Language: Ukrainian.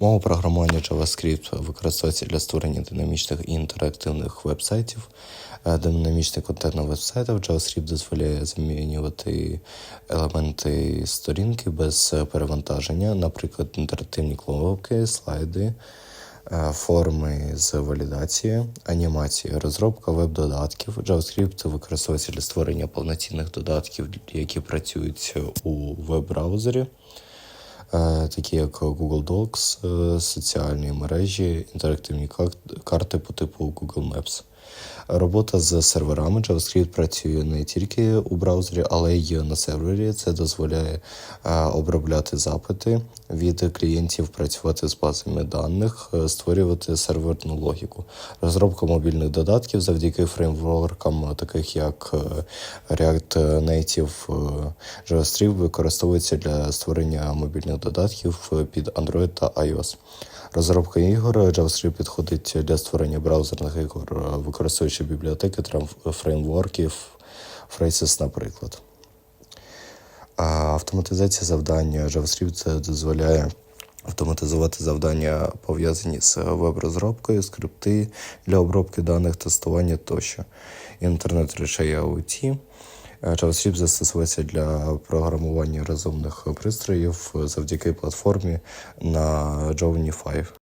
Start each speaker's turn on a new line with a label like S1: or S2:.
S1: Мова програмування JavaScript використовується для створення динамічних і інтерактивних веб-сайтів. Е, Динамічний контент на веб-сайтах JavaScript дозволяє змінювати елементи сторінки без е, перевантаження, наприклад, інтерактивні кнопки, слайди, е, форми з валідації, анімації, розробка веб-додатків. JavaScript використовується для створення повноцінних додатків, які працюють у веб-браузері такі як Google Docs, е, соціальні мережі, інтерактивні кар- карти по типу Google Maps. Робота з серверами JavaScript працює не тільки у браузері, але й на сервері. Це дозволяє е, обробляти запити від клієнтів, працювати з базами даних, е, створювати серверну логіку. Розробка мобільних додатків завдяки фреймворкам, таких як е, React Native е, JavaScript, використовується для створення мобільних додатків е, під Android та iOS. Розробка ігор JavaScript підходить для створення браузерних ігор, е, використовуючи бібліотеки фреймворків, Phrases, наприклад. Автоматизація завдання JavaScript дозволяє автоматизувати завдання, пов'язані з веб-розробкою, скрипти для обробки даних, тестування тощо. Інтернет речей IoT. Е, JavaScript застосовується для програмування розумних пристроїв завдяки платформі на Jovny 5.